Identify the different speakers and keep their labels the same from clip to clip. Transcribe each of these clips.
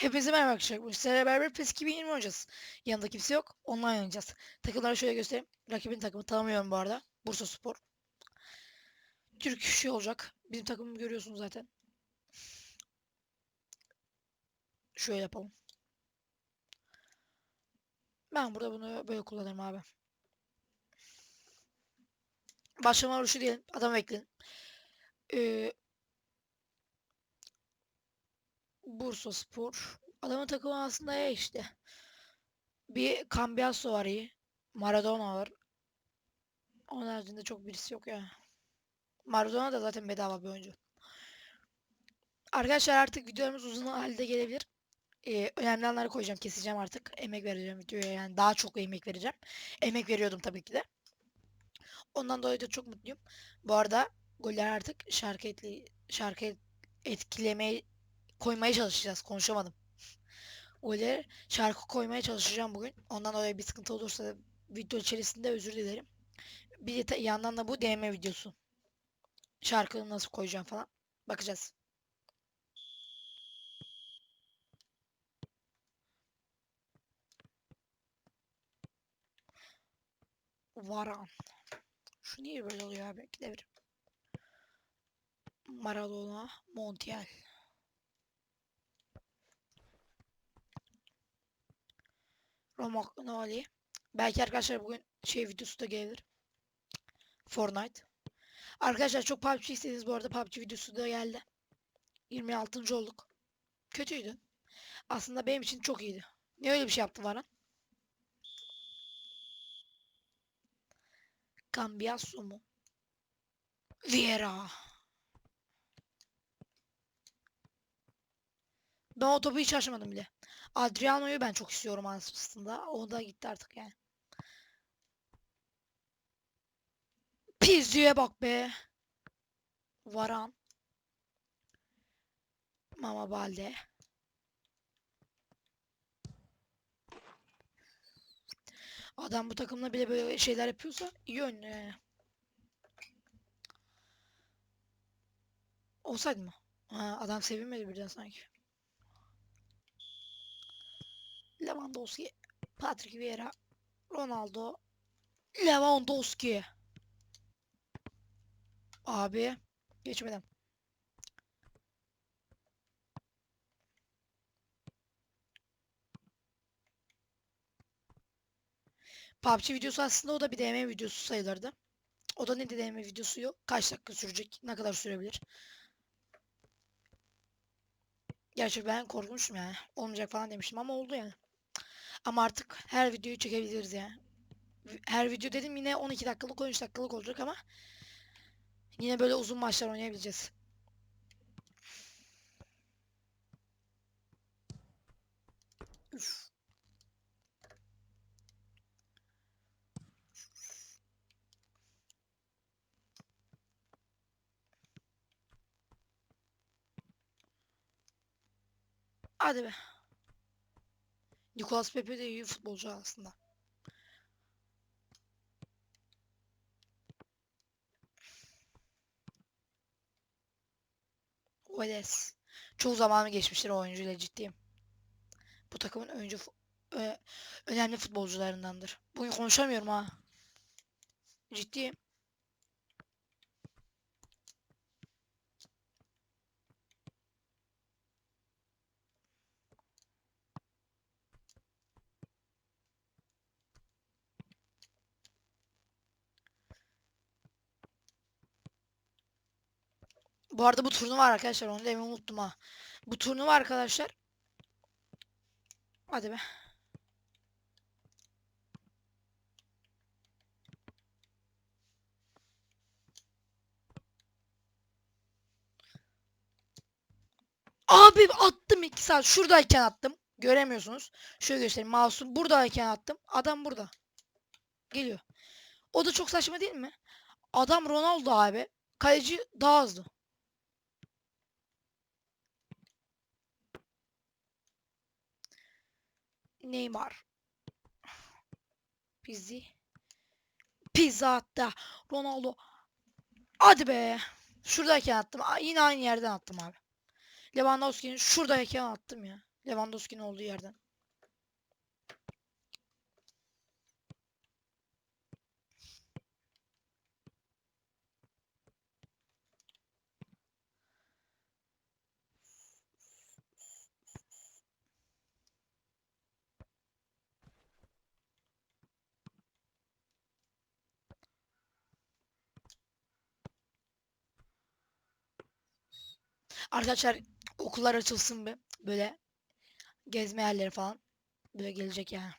Speaker 1: Hepinize merhaba arkadaşlar. Bu sizlerle beraber PES 2020 oynayacağız. Yanında kimse yok. Online oynayacağız. Takımları şöyle göstereyim. Rakibin takımı tanımıyorum bu arada. Bursa Spor. Türk şey olacak. Bizim takımımı görüyorsunuz zaten. Şöyle yapalım. Ben burada bunu böyle kullanırım abi. Başlama vuruşu diyelim. Adam bekleyin. Ee, Bursa Spor. Adamın takımı aslında ya işte. Bir Cambiasso var iyi. Maradona var. Onun haricinde çok birisi yok ya. Maradona da zaten bedava bir oyuncu. Arkadaşlar artık videolarımız uzun halde gelebilir. Ee, önemli anları koyacağım, keseceğim artık. Emek vereceğim videoya yani daha çok emek vereceğim. Emek veriyordum tabii ki de. Ondan dolayı da çok mutluyum. Bu arada goller artık şarkı etli şarkı et- etkilemeye koymaya çalışacağız. Konuşamadım. Öyle şarkı koymaya çalışacağım bugün. Ondan dolayı bir sıkıntı olursa video içerisinde özür dilerim. Bir yandan da bu deneme videosu. Şarkıyı nasıl koyacağım falan. Bakacağız. Varan. Şu niye böyle oluyor abi? Gidebilirim. Maradona, Montiel. Romagnoli. Belki arkadaşlar bugün şey videosu da gelir. Fortnite. Arkadaşlar çok PUBG istediniz bu arada PUBG videosu da geldi. 26. olduk. Kötüydü. Aslında benim için çok iyiydi. Niye öyle bir şey yaptın Varan? Cambiasso mu? Vieira. Ben o topu hiç açmadım bile. Adriano'yu ben çok istiyorum aslında. O da gitti artık yani. Pizzi'ye bak be. Varan. Mama Balde. Adam bu takımla bile böyle şeyler yapıyorsa iyi oynuyor. Olsaydı mı? Ha, adam sevinmedi birden sanki. Lewandowski, Patrick Vieira, Ronaldo, Lewandowski. Abi geçmeden. PUBG videosu aslında o da bir DM videosu sayılırdı. O da ne DM videosu yok. Kaç dakika sürecek? Ne kadar sürebilir? Gerçi ben korkmuştum yani. Olmayacak falan demiştim ama oldu yani. Ama artık her videoyu çekebiliriz yani. Her video dedim yine 12 dakikalık 13 dakikalık olacak ama yine böyle uzun maçlar oynayabileceğiz. Üf. Hadi be. Nicolas Pepe de iyi futbolcu aslında. Oles. Çoğu zamanı geçmiştir o oyuncuyla ciddiyim. Bu takımın oyuncu önemli futbolcularındandır. Bugün konuşamıyorum ha. Ciddiyim. Bu arada bu turnuva arkadaşlar. Onu demeyi unuttum ha. Bu turnuva arkadaşlar. Hadi be. Abi attım 2 saat. Şuradayken attım. Göremiyorsunuz. Şöyle göstereyim. Mouse'um buradayken attım. Adam burada. Geliyor. O da çok saçma değil mi? Adam Ronaldo abi. Kaleci daha hızlı. Neymar. Pizzi. Pizza hatta. Ronaldo. Hadi be. Şuradayken attım. Yine aynı yerden attım abi. Lewandowski'nin şuradayken attım ya. Lewandowski'nin olduğu yerden. Arkadaşlar okullar açılsın bir. Böyle gezme yerleri falan. Böyle gelecek yani.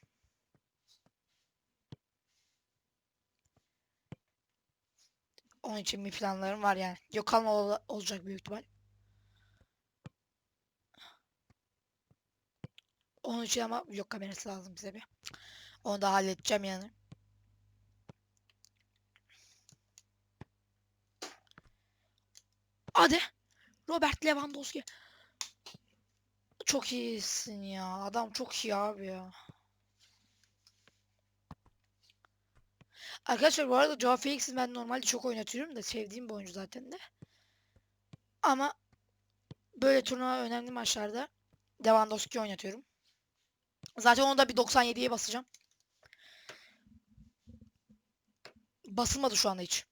Speaker 1: Onun için bir planlarım var yani. Yok kalma ol- olacak büyük ihtimal. Onun için ama yok kamerası lazım bize bir. Onu da halledeceğim yani. Hadi. Robert Lewandowski. Çok iyisin ya. Adam çok iyi abi ya. Arkadaşlar bu arada Joao Felix'i ben normalde çok oynatıyorum da sevdiğim bir oyuncu zaten de. Ama böyle turnuva önemli maçlarda Lewandowski oynatıyorum. Zaten onu da bir 97'ye basacağım. Basılmadı şu anda hiç.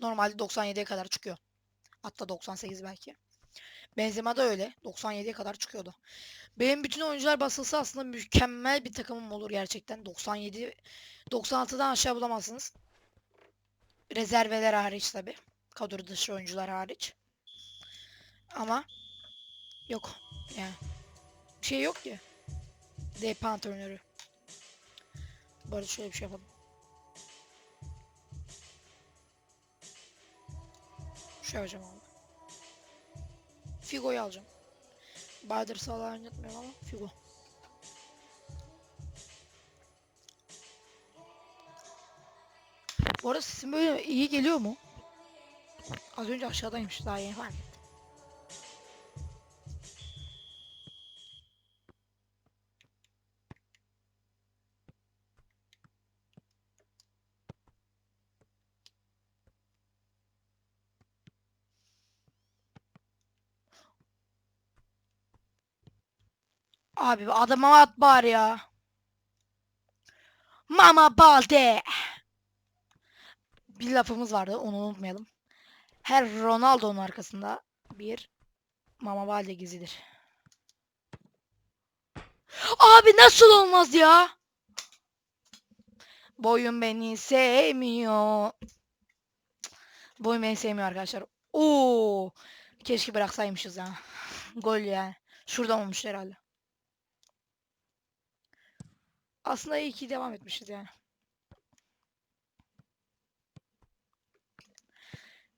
Speaker 1: Normalde 97'ye kadar çıkıyor. Hatta 98 belki. Benzema da öyle. 97'ye kadar çıkıyordu. Benim bütün oyuncular basılsa aslında mükemmel bir takımım olur gerçekten. 97 96'dan aşağı bulamazsınız. Rezerveler hariç tabi. Kadro dışı oyuncular hariç. Ama yok yani. Bir şey yok ki. DP antrenörü. Bu arada şöyle bir şey yapalım. Şu yapacağım abi. Figo'yu alacağım. Bahadır Salah'ı oynatmıyorum ama Figo. Bu arada sesim böyle iyi geliyor mu? Az önce aşağıdaymış daha yeni fark. Abi adama at bari ya. Mama Balde. Bir lafımız vardı onu unutmayalım. Her Ronaldo'nun arkasında bir Mama Balde gizlidir. Abi nasıl olmaz ya? Boyun beni sevmiyor. Boyun beni sevmiyor arkadaşlar. Oo! Keşke bıraksaymışız ya. Gol yani. Şuradan olmuş herhalde. Aslında iyi ki devam etmişiz yani.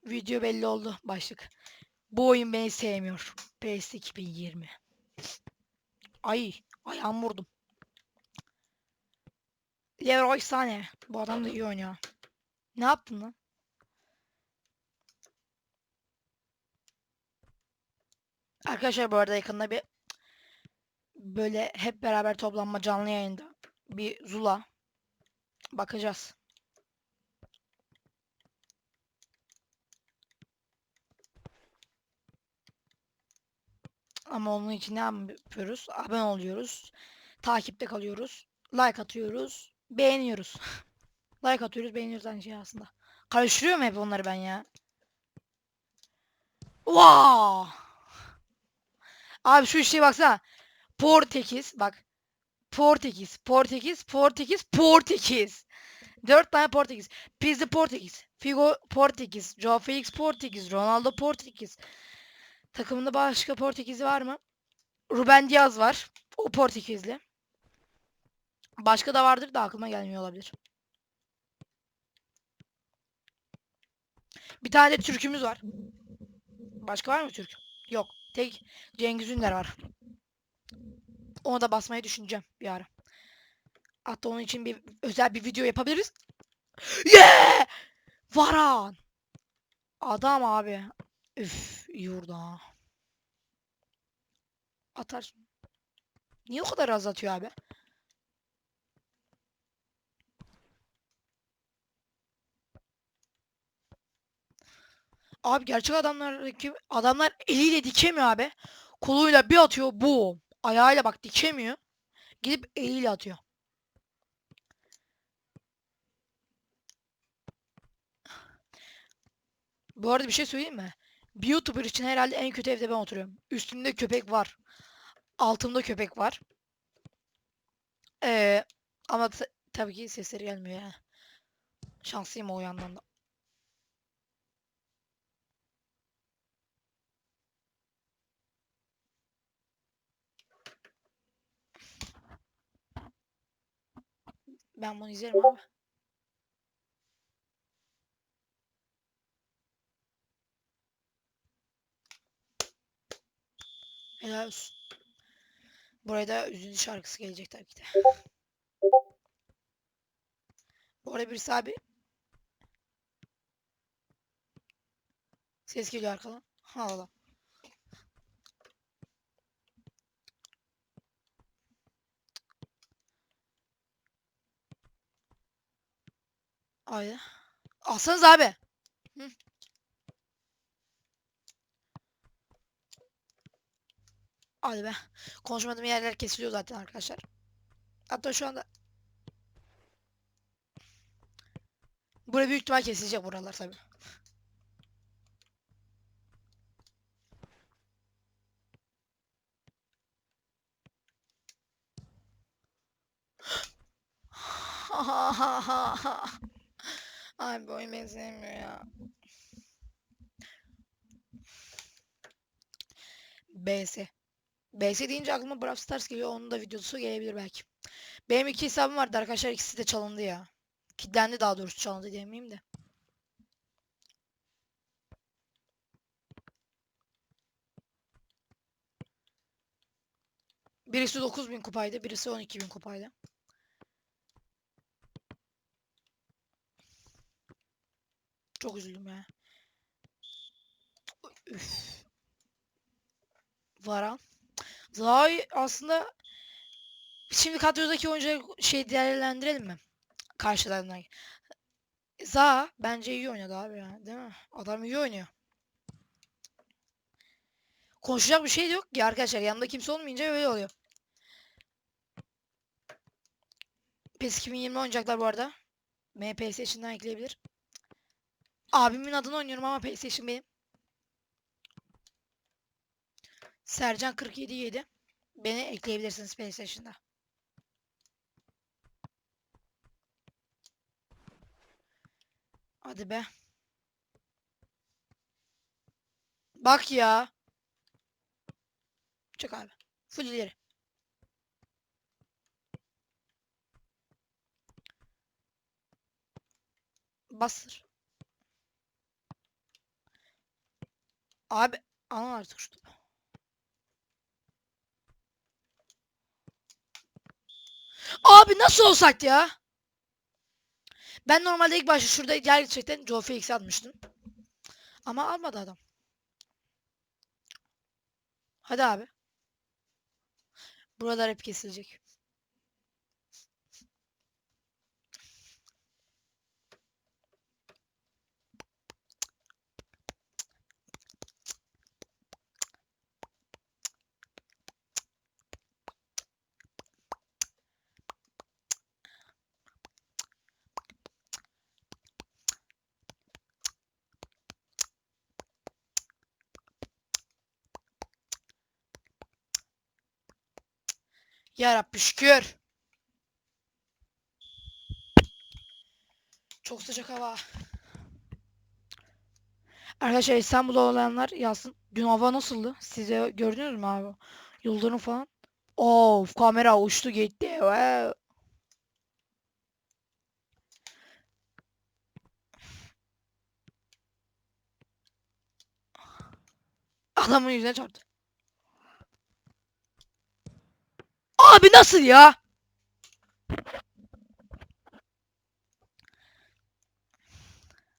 Speaker 1: Video belli oldu başlık. Bu oyun beni sevmiyor. PS 2020. Ay, ayağım vurdum. Leroy Sané. Bu adam da iyi oynuyor. Ne yaptın lan? Arkadaşlar bu arada yakında bir böyle hep beraber toplanma canlı yayında bir Zula bakacağız. Ama onun için ne yapıyoruz? Abone oluyoruz. Takipte kalıyoruz. Like atıyoruz. Beğeniyoruz. like atıyoruz, beğeniyoruz aynı şey aslında. Karıştırıyorum hep onları ben ya. Wow! Abi şu işe baksana. Portekiz bak. Portekiz, Portekiz, Portekiz, Portekiz. Dört tane Portekiz. Pizzi Portekiz. Figo Portekiz. Joao Felix Portekiz. Ronaldo Portekiz. Takımında başka Portekizli var mı? Ruben Diaz var. O Portekizli. Başka da vardır da aklıma gelmiyor olabilir. Bir tane de Türk'ümüz var. Başka var mı Türk? Yok. Tek Cengiz Ünder var. Onu da basmayı düşüneceğim bir ara. Hatta onun için bir özel bir video yapabiliriz. Yeah! Varan. Adam abi. Üf, iyi vurdu ha. Atar. Niye o kadar az atıyor abi? Abi gerçek adamlardaki adamlar eliyle dikemiyor abi. Koluyla bir atıyor bu. Ayağıyla bak dikemiyor. Gidip eliyle atıyor. Bu arada bir şey söyleyeyim mi? Bir YouTuber için herhalde en kötü evde ben oturuyorum. Üstümde köpek var. Altımda köpek var. Ee, ama ta- tabii ki sesleri gelmiyor ya. Şanslıyım o yandan da. Ben bunu izlerim abi. Helal olsun. Buraya da üzüntü şarkısı gelecek tabii ki de. Bu arada birisi abi. Ses geliyor arkadan. Ha Allah. Haydi. Alsanız abi. Hı. Hadi be. Konuşmadığım yerler kesiliyor zaten arkadaşlar. Hatta şu anda Buraya büyük ihtimal kesilecek buralar tabii. Ay bu oyun beni sevmiyor ya. BS. BS deyince aklıma Brawl Stars geliyor. Onun da videosu gelebilir belki. Benim iki hesabım vardı arkadaşlar. İkisi de çalındı ya. Kilitlendi daha doğrusu çalındı diyemeyeyim de. Birisi 9000 kupaydı. Birisi 12000 kupaydı. Çok üzüldüm ya. Üf. Varan. Zahay aslında şimdi kadrodaki oyuncuları şey değerlendirelim mi? Karşılarına. Zaha bence iyi oynadı abi ya. Değil mi? Adam iyi oynuyor. Konuşacak bir şey yok ki arkadaşlar. Yanında kimse olmayınca öyle oluyor. PES 2020 oynayacaklar bu arada. Beni PlayStation'dan ekleyebilir. Abimin adını oynuyorum ama PlayStation benim. Sercan 477 Beni ekleyebilirsiniz PlayStation'da. Hadi be. Bak ya. Çık abi. Full ileri. Bastır. Abi al artık şu. Abi nasıl olsak ya? Ben normalde ilk başta şurada gerçekten Joe Felix almıştım. Ama almadı adam. Hadi abi. Buralar hep kesilecek. Ya Rabbi şükür. Çok sıcak hava. Arkadaşlar İstanbul'da olanlar yazsın. Dün hava nasıldı? Size gördünüz mü abi? Yıldırım falan. Of kamera uçtu gitti. Wow. Adamın yüzüne çarptı. Abi nasıl ya?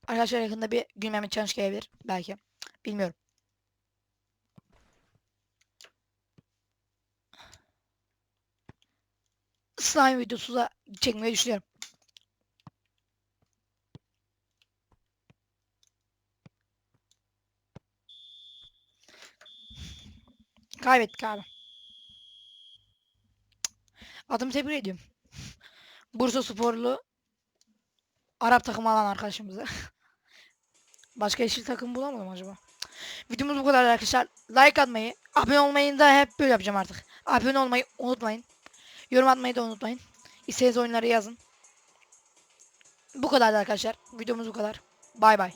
Speaker 1: Arkadaşlar yakında bir gülmeme challenge gelebilir. Belki. Bilmiyorum. Slime videosu da çekmeyi düşünüyorum. Kaybettik abi. Adımı tebrik ediyorum. Bursa sporlu Arap takımı alan arkadaşımıza. Başka yeşil takım bulamadım acaba. Videomuz bu kadar arkadaşlar. Like atmayı, abone olmayı da hep böyle yapacağım artık. Abone olmayı unutmayın. Yorum atmayı da unutmayın. İstediğiniz oyunları yazın. Bu kadar arkadaşlar. Videomuz bu kadar. Bay bay.